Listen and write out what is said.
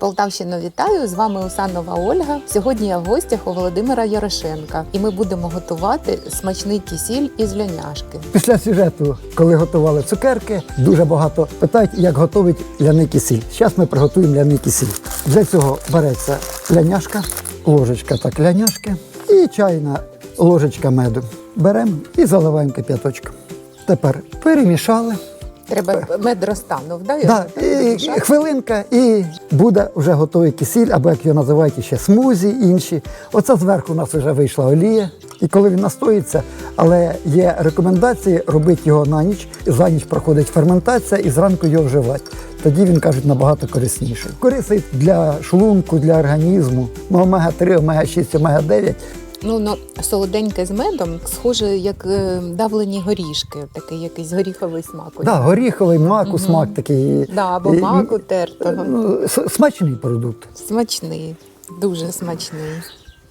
Полтавщину вітаю! З вами Усанова Ольга. Сьогодні я в гостях у Володимира Ярошенка, і ми будемо готувати смачний кисіль із льоняшки. Після сюжету, коли готували цукерки, дуже багато питають, як готують ляний кисіль. Зараз ми приготуємо ляний кисіль. Для цього береться ляняшка, ложечка так ляняшки і чайна ложечка меду. Беремо і заливаємо кип'яточком. Тепер перемішали. Треба мед розтанув, да? Да, і хвилинка, і буде вже готовий кисіль, або як його називають ще смузі інші. Оце зверху у нас вже вийшла олія. І коли він настоїться, але є рекомендації робити його на ніч. За ніч проходить ферментація і зранку його вживати. Тоді він кажуть набагато корисніший. Корисний для шлунку, для організму. Ну, омега-3, омега-6, омега-9. Ну, ну, солоденьке з медом, схоже, як е, давлені горішки, такий якийсь горіховий смак. у Да, нього. горіховий маку, смак такий. Да, або І- маку тертого. Ну, с- смачний продукт. Смачний, дуже смачний.